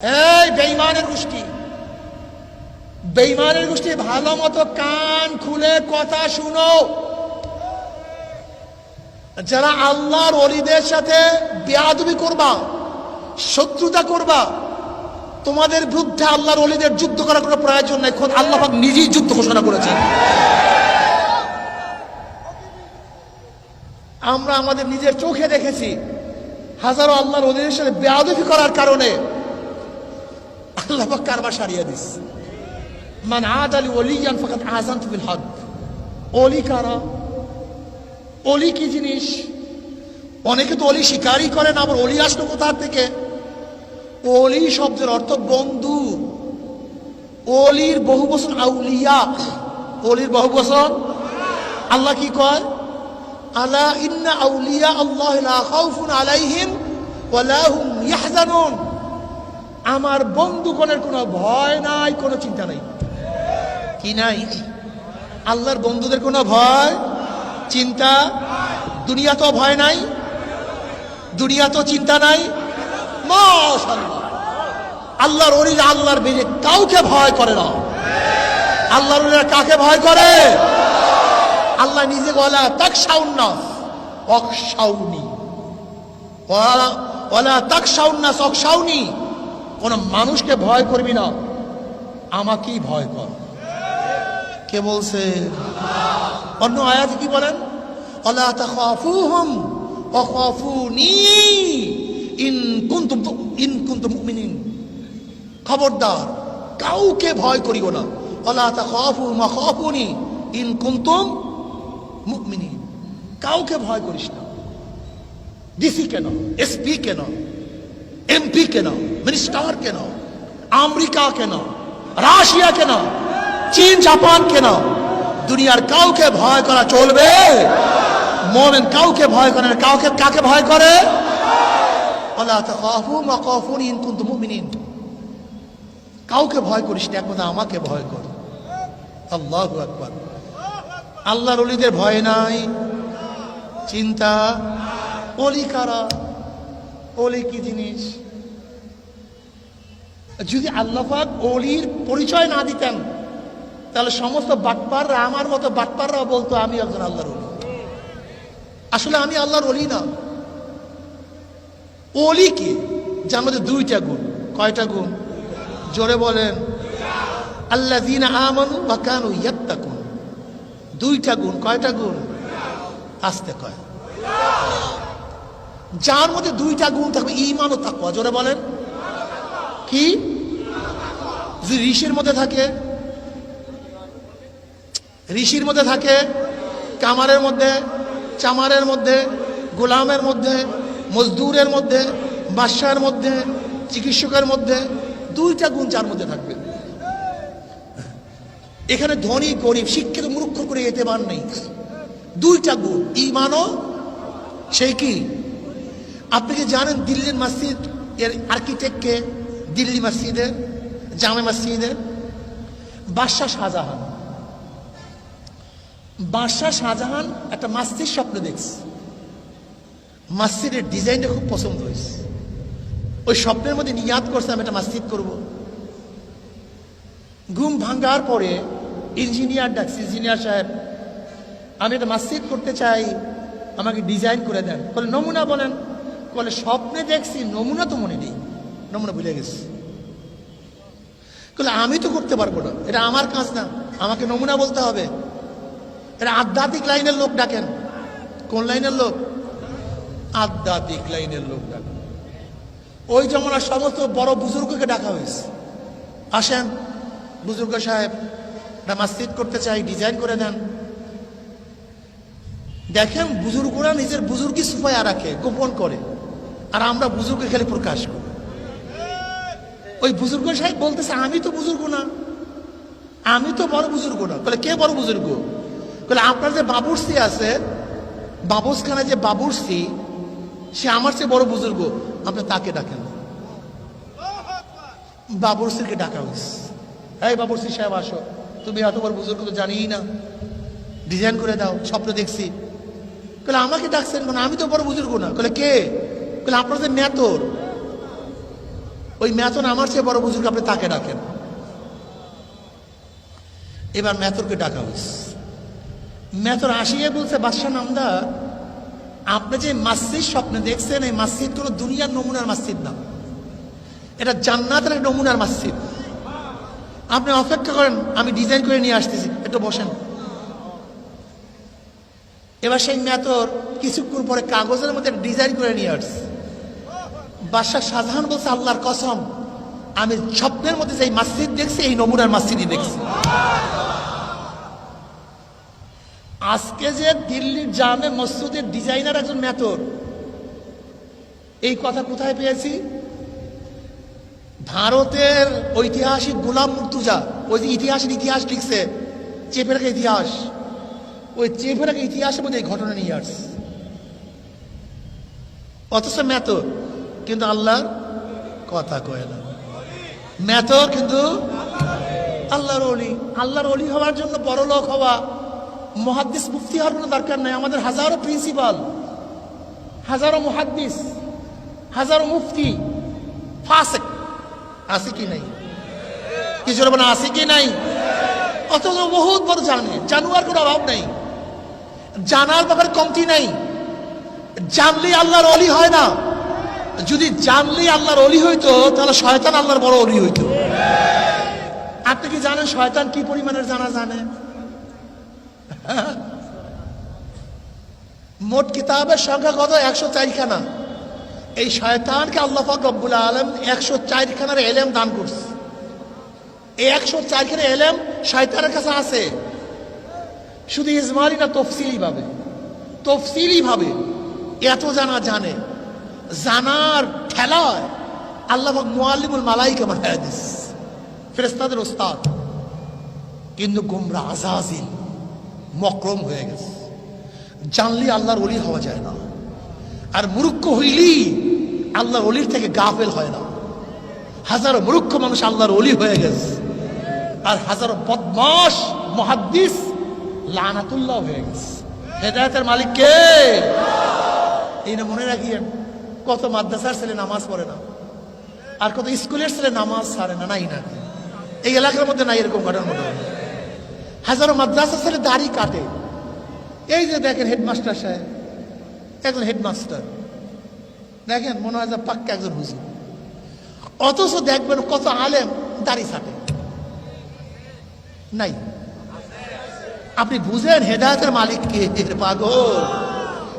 এই বেইমানের গোষ্ঠী। বেইমানের গোষ্ঠী, ভালো মতো কান খুলে কথা শুনো। যারা আল্লাহর অলিদের সাথে বেয়াদবি করবা, শত্রুতা করবা, তোমাদের বিরুদ্ধে আল্লাহর অলিদের যুদ্ধ করার কোনো প্রয়োজন নাই, খোদ আল্লাহ নিজেই যুদ্ধ ঘোষণা করেছেন। আমরা আমাদের নিজের চোখে দেখেছি, হাজারো আল্লাহর অলিদের সাথে বেয়াদবি করার কারণে আল্লাহ কারবার সারিয়ে দিস। মান আদ আলী ওলিয়ান ফাকাত আজান্ত বিল হক। অলি কারা? অলি কি জিনিস? অনেকে তো অলি শিকারই করেন আবার অলি আসলো কোথা থেকে? অলি শব্দের অর্থ বন্ধু। অলির বহু বছর আউলিয়া। অলির বহু বছর আল্লাহ কি কয়? আলা ইন্না আউলিয়া আল্লাহ লা খাউফুন আলাইহিম ওয়ালা হুম ইয়াহজানুন। আমার বন্ধুগণের কোনো ভয় নাই, কোনো চিন্তা নাই। কি নাই? আল্লাহর বন্ধুদের কোনো ভয়, চিন্তা? দুনিয়া তো ভয় নাই দুনিয়া তো চিন্তা নাই। আল্লাহর অলিরা আল্লাহর বেজে কাউকে ভয় করে না। আল্লাহর অলিরা কাকে ভয় করে? আল্লাহ নিজে বলা তাক সাউন্না অকসাউনি ওলা তাক সাউন্না অকসাউনি কোন মানুষকে ভয় করবি না। আমাকেই ভয় কর। কে বলছে? অন্য আয়াত কি বলেন? ইন কুনতুম ইন খবরদার, কাউকে ভয় করিও না। ইন কুনতুম কাউকে ভয় করিস না। ডিসি কেন? এসপি কেন? এমপি কেন? মিনিস্টার কেন আমেরিকা কেন রাশিয়া কেন চীন জাপান কেন দুনিয়ার কাউকে ভয় করা চলবে? মোমেন কাউকে ভয় করে না। কাউকে, কাকে ভয় করে? কাউকে ভয় করিস না, একমাত্র আমাকে ভয় কর। আল্লাহু আকবার। আল্লাহর অলিদের ভয় নাই। চিন্তা? অলি কারা? অলি কি জিনিস? যদি আল্লাহাক অলির পরিচয় না দিতেন, তাহলে সমস্ত বাটপাররা আমার মতো বাটপাররা বলতো, আমি একজন আল্লাহর অলি। আসলে আমি আল্লাহর অলি না। অলি কি? যার মধ্যে দুইটা গুণ। কয়টা গুণ? জোরে বলেন। আল্লাহ দিন আমানু বা কানু ইয়াত্তাকুন। দুইটা গুণ। কয়টা গুণ? আসতে কয়। যার মধ্যে দুইটা গুণ থাকবে ইমান ও তাকুয়া জোরে বলেন। কি? যদি ঋষির মধ্যে থাকে। ঋষির মধ্যে থাকে, কামারের মধ্যে, চামারের মধ্যে, গোলামের মধ্যে, মজদুরের মধ্যে বাদশাহের মধ্যে, চিকিৎসকের মধ্যে, দুইটা গুণ যার মধ্যে থাকবে। এখানে ধনী, গরিব, শিক্ষিত, মূর্খ করে যেতে পার নেই। দুইটা গুণ ইমানও সেই কি? আপনি কি জানেন দিল্লির মসজিদ এর আর্কিটেক্টকে দিল্লি মসজিদের জামে মসজিদের বাদশাহ শাহজাহান। বাদশাহ শাহজাহান একটা মসজিদ স্বপ্ন দেখছে। মসজিদের ডিজাইনটা খুব পছন্দ হয়েছে। ওই স্বপ্নের মধ্যে নিয়াদ করছে, আমি একটা মসজিদ করব। ঘুম ভাঙ্গার পরে ইঞ্জিনিয়ার ডাকছে ইঞ্জিনিয়ার সাহেব, আমি একটা মসজিদ করতে চাই, আমাকে ডিজাইন করে দেন। বলে, নমুনা বলেন। বলে, স্বপ্নে দেখছি, নমুনা তো মনে নেই। নমুনা ভুলে গেছি। বলে আমি তো করতে পারব না। এটা আমার কাজ না। আমাকে নমুনা বলতে হবে। এটা আধ্যাত্মিক লাইনের লোক ডাকেন। কোন লাইনের লোক? আধ্যাত্মিক লাইনের লোক ডাকেন। ওই জমানার সমস্ত বড় বুজুর্গকে ডাকা হয়েছে। আসেন, বুজুর্গ সাহেব একটা মসজিদ করতে চাই, ডিজাইন করে দেন। দেখেন, বুজুর্গরা নিজের বুজুর্গি সুফায়া রাখে, গোপন করে। আর আমরা বুজুর্গ খেলে প্রকাশ করি। ওই বুজুর্গ সাহেব বলতেছে, আমি তো বুজুর্গ না। আমি তো বড় বুজুর্গ না। বলে, কে বড় বুজুর্গ? বলে, আপনার যে বাবুরসি আছে বাবুসখানে যে বাবুরসি সে আমার চেয়ে বড় বুজুর্গ। আপনি তাকে ডাকেন। বাবুরসিকে ডাকা হয়েছে। এই বাবুরসি সাহেব, আসো। তুমি এত বড় বুজুর্গ তো জানিই না। ডিজাইন করে দাও, স্বপ্ন দেখছি। বলে, আমাকে ডাকছেন মানে আমি তো বড় বুজুর্গ না। বলে, কে? বলে, আপনার যে মেতর ওই ম্যাথন আমার চেয়ে বড় বুজুর্গ আপনি তাকে ডাকেন। এবার ম্যাথরকে ডাকা হয়েছে। ম্যাথর আসিয়ে বলছে, বাদশাহ নামদার আপনি যে মসজিদ স্বপ্নে দেখছেন, এই মসজিদ কোনো দুনিয়ার নমুনার মসজিদ না। এটা জান্নাতের নমুনার মসজিদ। আপনি অপেক্ষা করেন, আমি ডিজাইন করে নিয়ে আসতেছি, একটু বসেন। এবার সেই মেথর কিছুক্ষণ পরে কাগজের মধ্যে ডিজাইন করে নিয়ে আসছে। বাদশাহ শাহজাহান বলছে, আল্লাহর কসম, আমি স্বপ্নের মধ্যে যে মসজিদ দেখছি, এই নমুনার মসজিদই দেখছি। আজকে যে দিল্লির জামে মসজিদের ডিজাইনার একজন মেথর এই কথা কোথায় পেয়েছি? ভারতের ঐতিহাসিক গোলাম মুর্তুজা, ওই যে ইতিহাসের ইতিহাস লিখছে, চেপে রাখা ইতিহাস। ওই চেপে রাখা ইতিহাসের মধ্যে এই ঘটনা নিয়ে আসছে। অথচ মেথর কিন্তু আল্লাহর কথা কয় না। মেথর কিন্তু আল্লাহর অলি আল্লাহর অলি হওয়ার জন্য বড় লোক হওয়া মহাদ্দিস মুফতি হওয়ার কোনো দরকার নাই। আমাদের হাজারো প্রিন্সিপাল, হাজারো মহাদ্দিস, হাজারো মুফতি ফাসেক আছে কি নাই? কিছু বলে আছে কি নাই? অথচ বহুত বড় জানে। জানুয়ার কোনো অভাব নেই। জানার ব্যাপারে কমতি নাই। জানলে আল্লাহর অলি হয় না। যদি জানলে আল্লাহর অলি হইতো, তাহলে শয়তান আল্লাহর বড় অলি হইতো। আপনি কি জানেন শয়তান কি পরিমাণের জানা জানে? মোট কিতাবের সংখ্যা কত? একশো চারখানা। এই শয়তানকে আল্লাহ রব্বুল আলম একশো চারখানার এলেম দান করছে। এই একশো চারখানা এলেম শয়তানের কাছে আছে। শুধু ইজমালি না তফসিলি ভাবে। তফসিলি ভাবে। এত জানা জানে। জানার ঠেলায় আল্লাহ পাক মুআল্লিমুল মালাইকা বানায় দিস ফেরেস্তাদের ওস্তাদ। কিন্তু গুমরা আজাজিল মক্রম হয়ে গেছে। জানলে আল্লাহর অলি হওয়া যায় না। আর মূর্খ হইলি আল্লাহর অলির থেকে গাফেল হয় না। হাজারো মূর্খ মানুষ আল্লাহর অলি হয়ে গেছে। আর হাজারো বদমাস মহাদ্দিস লানাতুল্লাহ হয়ে গেছে। হেদায়তের মালিক কে? এই মনে রাখিয়েন কত মাদ্রাসার ছেলে নামাজ পড়ে না, আর কত স্কুলের ছেলে নামাজ ছাড়ে না, নাই না। এই এলাকার মধ্যে নাই এরকম ঘটনা মতো হাজারো মাদ্রাসার ছেলে দাড়ি কাটে। এই যে দেখেন হেডমাস্টার সাহেব, একজন হেডমাস্টার। দেখেন মনে হয় পাক্কা একজন হুজুর। অথচ দেখবেন কত আলেম দাড়ি ছাটে। নাই। আপনি বুঝেন হেদায়তের মালিক কে? পাগল।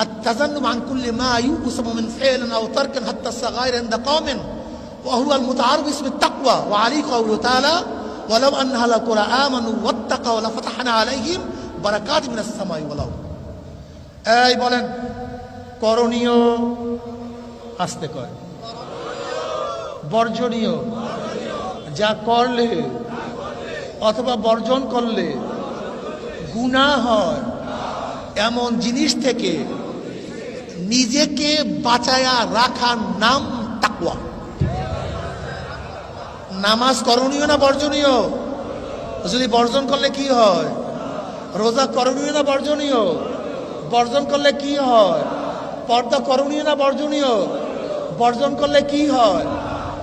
التذنب عن كل ما يؤسم من فعل أو ترك حتى الصغائر عند قوم وهو المتعارف باسم التقوى وعليه قوله تعالى ولو أن أهل القرى آمنوا واتقوا لفتحنا عليهم بركات من السماء والأرض এই বলেন করণীয় আসতে কয় বর্জনীয় যা করলে অথবা বর্জন করলে গুণা হয় এমন জিনিস থেকে নিজেকে বাঁচায়া রাখার নাম তাকুয়া নামাজ করণীয় না বর্জনীয়? যদি বর্জন করলে কি হয়? রোজা করণীয় না বর্জনীয়? বর্জন করলে কি হয়? পর্দা করণীয় না বর্জনীয়? বর্জন করলে কি হয়?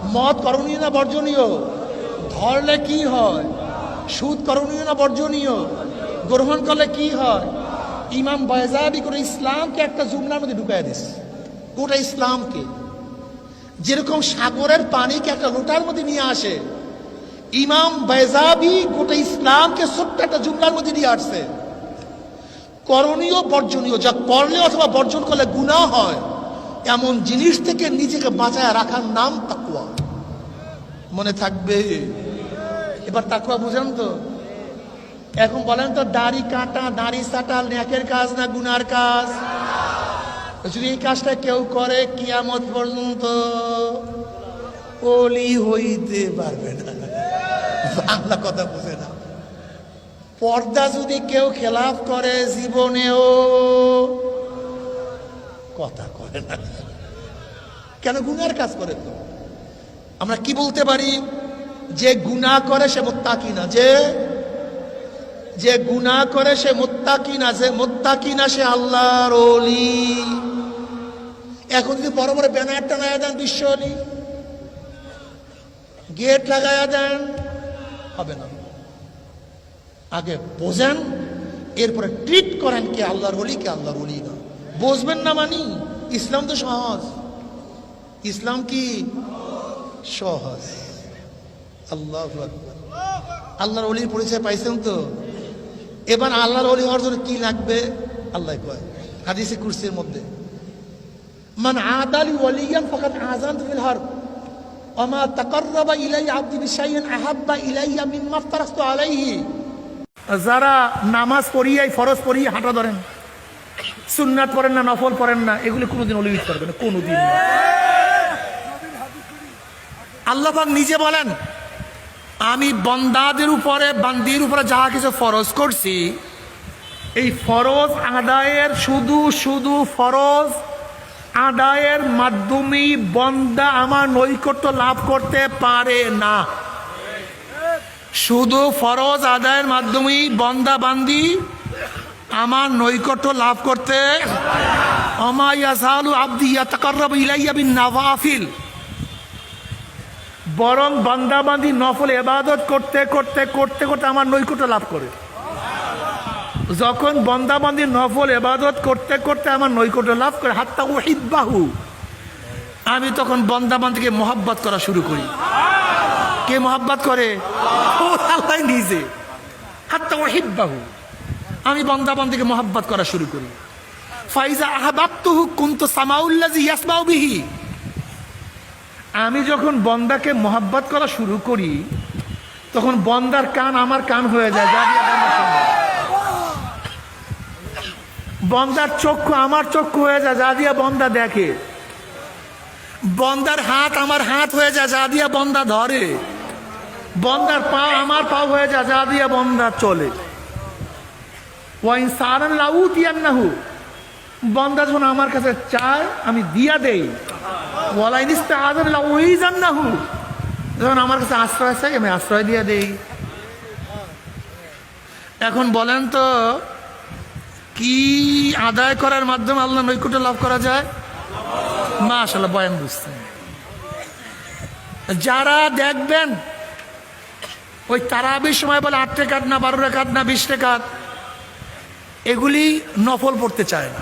মদ করণীয় না বর্জনীয়? ধরলে কি হয়? সুদ করণীয় না বর্জনীয়? গ্রহণ করলে কি হয়? ইমাম বয়জাবি করে ইসলামকে একটা জুমলার মধ্যে ঢুকাই দিস গোটা ইসলামকে। যেরকম সাগরের পানিকে একটা লোটার মধ্যে নিয়ে আসে, ইমাম বেজাবি গোটা ইসলামকে ছোট্ট একটা জুমলার মধ্যে নিয়ে আসছে। করণীয়, বর্জনীয়, যা করলে অথবা বর্জন করলে গুণা হয়, এমন জিনিস থেকে নিজেকে বাঁচায় রাখার নাম তাকুয়া মনে থাকবে? এবার তাকুয়া বুঝেন তো? এখন বলেন তো, দাড়ি কাটা, দাড়ি সাটা ন্যাকের কাজ না গুনার কাজ? যদি এই কাজটা কেউ করে, কিয়ামত পর্যন্ত অলি হইতে পারবে না। বাংলা কথা বুঝে না। পর্দা যদি কেউ খেলাফ করে, জীবনেও কথা করে না। কেন গুনার কাজ করে তো? আমরা কি বলতে পারি? যে গুনাহ করে সে মোত্তাকি না। যে যে গুনাহ করে সে মোত্তাকি না, যে মোত্তাকি না সে আল্লাহর ওলি। এখন যদি বড় বড় ব্যানার টানায় দেন বিশ্ব অলি গেট লাগায়া দেন, হবে না। আগে বোঝেন, এরপরে ট্রিট করেন কে আল্লাহর অলি কে আল্লাহর অলি না। বুঝবেন না মানি, ইসলাম তো সহজ। ইসলাম কি? সহজ। আল্লাহ আল্লাহর অলির পরিচয় পাইছেন তো? এবার আল্লাহর অলি হওয়ার জন্য কি লাগবে? আল্লাহ কয়, হাদিসে কুরসির মধ্যে, মান আদালি ওয়ালিয়ান ফাকাদ আজান ফিল হারব ওমা তাকাররাবা ইলাইয়া আবদি বিশাইইন আহাব্বা ইলাইয়া মিম্মা আফতারাস্তু আলাইহি। যারা নামাজ পড়িয়াই ফরজ পড়িয়ে হাঁটা ধরেন, সুন্নাত পড়েন না, নফল পড়েন না, এগুলি কোনোদিন অলিবিত করবে না, কোনোদিন আল্লাহ নিজে বলেন আমি বন্দাদের উপরে, বান্দির উপরে যাহা কিছু ফরজ করছি, এই ফরজ আদায়ের শুধু শুধু ফরজ আদায়ের মাধ্যমেই বন্দা আমার নৈকট্য লাভ করতে পারে না। শুধু ফরজ আদায়ের মাধ্যমেই বন্দা বান্দি আমার নৈকট্য লাভ করতে অমাইয়াসালু আব্দি ইয়াতাকাররাবু ইলাইয়া বিন নাওয়াফিল। বরং বান্দাবান্দি নফল এবাদত করতে করতে করতে করতে আমার নৈকট্য লাভ করে। যখন বন্দাবান্দি নফল এবাদত করতে করতে আমার নৈকট্য লাভ করে, হাত্তা ওহিব্বাহু আমি তখন বন্দাবান্দিকে মোহাব্বত করা শুরু করি। কে মোহাব্বত করে? ও আল্লাহ নিজে। হাত্তা ওহিব্বাহু আমি বন্দাবান্দিকে মোহাব্বত করা শুরু করি। ফাইজা আহবাবতুহু কুনতু সামাউল্লাজি ইয়াসমাউ বিহি। আমি যখন বন্দাকে মোহাব্বত করা শুরু করি, তখন বন্দার কান আমার কান হয়ে যায়। বন্দার চক্ষু আমার চক্ষু হয়ে যায়, যা দিয়া বন্দা দেখে। বন্দার হাত আমার হাত হয়ে যায়, যা দিয়া বন্দা ধরে। বন্দার পা আমার পা হয়ে যায়, যা দিয়া বন্দা চলে। ওয়াইন সারান দিয়ান্নাহু বন্দা যখন আমার কাছে চায়, আমি দিয়া দেই। ওয়ালাইনিস্তা আদর ওই জান্নাহু যখন আমার কাছে আশ্রয় চাই, আমি আশ্রয় দিয়ে দেই। এখন বলেন তো, কি আদায় করার মাধ্যমে আল্লাহ নৈকুট্য লাভ করা যায়? মা আসলে বয়ান বুঝতে যারা দেখবেন, ওই তারা তারাবির সময় বলে আট রেখাত না, বারো রেখাত না, বিশ রেখাত, এগুলি নফল পড়তে চায় না।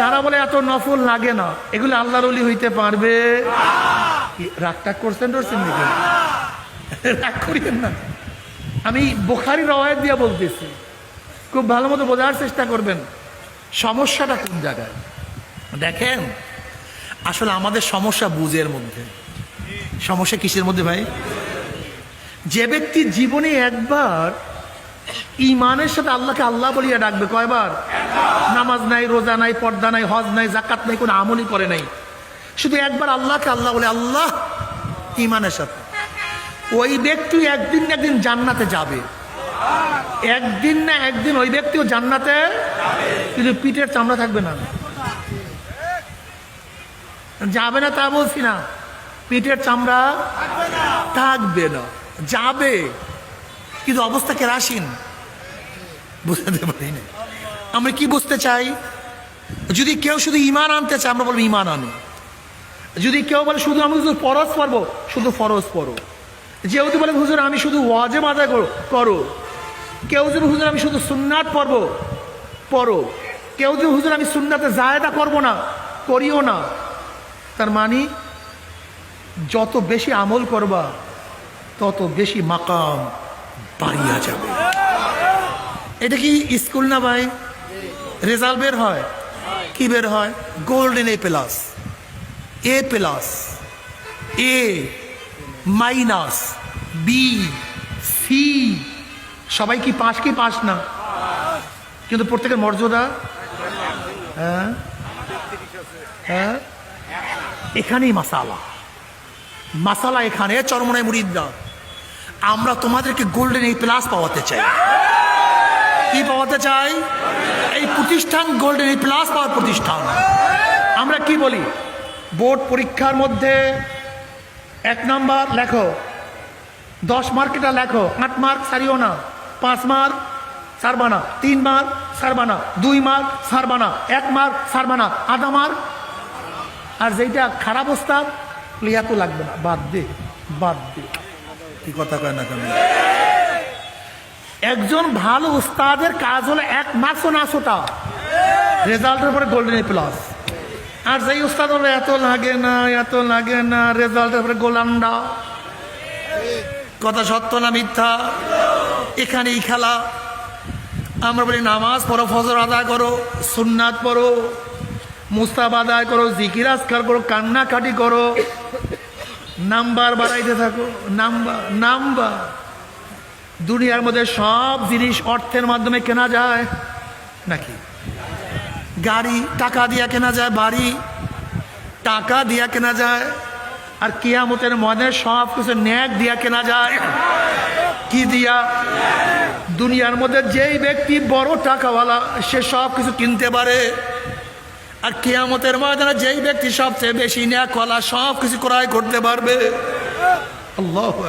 যারা বলে এত নফল লাগে না, এগুলো আল্লাহর অলি হইতে পারবে? রাগ টাগ করছেন টরছেন নাকি? রাগ করিয়েন না। আমি বোখারি রওয়ায়ত দিয়ে বলতেছি, খুব ভালো মতো বোঝার চেষ্টা করবেন, সমস্যাটা কোন জায়গায়? দেখেন, আসলে আমাদের সমস্যা বুঝের মধ্যে। সমস্যা কিসের মধ্যে ভাই? যে ব্যক্তি জীবনে একবার ইমানের সাথে আল্লাহকে আল্লাহ বলিয়া ডাকবে, কয়বার? নামাজ নাই, রোজা নাই, পর্দা নাই, হজ নাই জাকাত নাই, কোনো আমলই করে নাই। শুধু একবার আল্লাহকে আল্লাহ বলে, আল্লাহ, ইমানের সাথে। ওই ব্যক্তি একদিন না একদিন জান্নাতে যাবে। একদিন না একদিন ওই ব্যক্তিও জান্নাতে কিন্তু পিঠের চামড়া থাকবে না। যাবে না তা বলছি না। পিঠের চামড়া থাকবে না। যাবে। কিন্তু অবস্থা কেরাসিন। বুঝতে পারি না আমরা কি বুঝতে চাই? যদি কেউ শুধু ইমান আনতে চায়, আমরা বলব ইমান আনো। যদি কেউ বলে, শুধু আমি শুধু ফরজ পড়ব, শুধু ফরজ পড়ো। যেহেতু বলে, হুজুর, আমি শুধু ওয়াজে আদায় করো করো। কেউ যদি, হুজুর, আমি শুধু সুন্নাত পড়ব, পড়ো। কেউ যদি, হুজুর, আমি সুন্নাতে জায়দা করব না, করিও না। তার মানে যত বেশি আমল করবা, তত বেশি মাকাম বাড়িয়া যাবে। এটা কি স্কুল না ভাই? রেজাল্ট বের হয়? কি বের হয়? Golden A plus A plus A minus B C সবাই কি পাস কি পাস না? কিন্তু প্রত্যেকের মর্যাদা? হ্যাঁ? হ্যাঁ? এখানেই মাসালা। মাসালা এখানে, চরমনায় মুরিদরা। আমরা তোমাদেরকে গোল্ডেন এই প্লাস পাওয়াতে চাই। কি পাওয়াতে চাই? এই প্রতিষ্ঠান গোল্ডেন এই প্লাস পাওয়ার প্রতিষ্ঠান। আমরা কি বলি? বোর্ড পরীক্ষার মধ্যে এক নাম্বার লেখো। দশ মার্ক এটা লেখো। আট মার্ক সারিও না। পাঁচ মার্ক সারবানা তিন মার্ক সারবানা দুই মার্ক সারবানা এক মার্ক সারবানা আধা মার্ক। আর যেটা খারাপ অবস্থা লিয়া তো লাগবে না। বাদ দে। বাদ দে। কি কথা কয় না কেন? একজন ভালো উস্তাদের কাজ হলো এক মাসও না ছোটা। রেজাল্টের পরে গোল্ডেন প্লাস আর যেই উস্তাদ হলো এত লাগে না, এত লাগে না, রেজাল্টের পরে গোলান্ডা কথা সত্য না মিথ্যা? এখানেই খেলা। আমরা বলি, নামাজ পড়ো, ফজর আদায় করো, সুন্নাত পড়ো মুস্তাব আদায় করো, জিকির আজকার করো, কান্নাকাটি করো। নাম্বার বাড়াইতে থাকো, নাম্বার নাম্বার। দুনিয়ার মধ্যে সব জিনিস অর্থের মাধ্যমে কেনা যায়। নাকি? গাড়ি, টাকা দিয়া কেনা যায়, বাড়ি, টাকা দিয়া কেনা যায়, আর কিয়ামতের মধ্যে সব কিছু ন্যাক দিয়া কেনা যায়। কি দিয়া? দুনিয়ার মধ্যে যেই ব্যক্তি বড় টাকাওয়ালা, সে সব কিছু কিনতে পারে। আর কিয়ামতের ময়দানে যেই ব্যক্তি সবচেয়ে বেশি ন্যাকওয়ালা, সব কিছু ক্রয় করতে পারবে। আল্লাহ